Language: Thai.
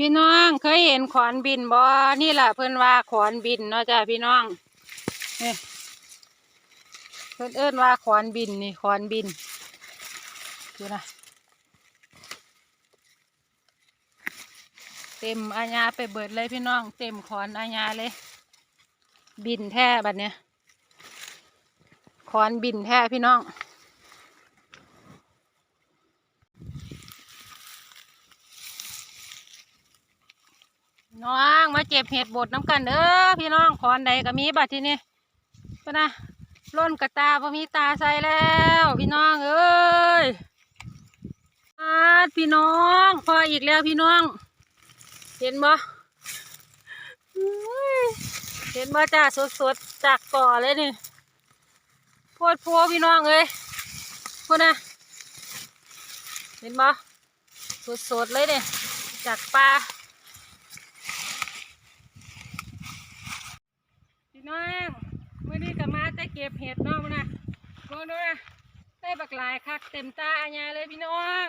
พี่น้องเคยเห็นขอนบินบ่นี่แหละเพิ่อนว่าขอนบินเนาะจ้ะพี่น้องนี่เพิ่อนเอิ้นว่าขอนบินนี่ขอนบินดูนะเต็มอาญาไปเบิดเลยพี่น้อง เต็มขอนอาญาเลย บินแท้บัดเนี้ยขอนบินแท้พี่น้อง น้องมาเจ็บเห็ดบดน้ำกันเด้อพี่น้องขอนใดก็มีบัดที่นี้ปะนะล้นกระตาพอมีตาใส่แล้ว พี่น้องเอ้ยอาดพี่น้องพออีกแล้วพี่น้อง เห็นบ่อุ้ยเห็นบ่จ้าสดๆจากก่อเลยนี่โพดโพพี่น้องเอ้ยพูดนะเห็นบ่สดๆเลยเนี่ยจากปลา พี่น้องมื่อนี้ก็มาแต่ เก็บเห็ดนาะมื้อนะมองดูนะได้บักหลายคักเต็มตาอาญาเลยพี่น้อง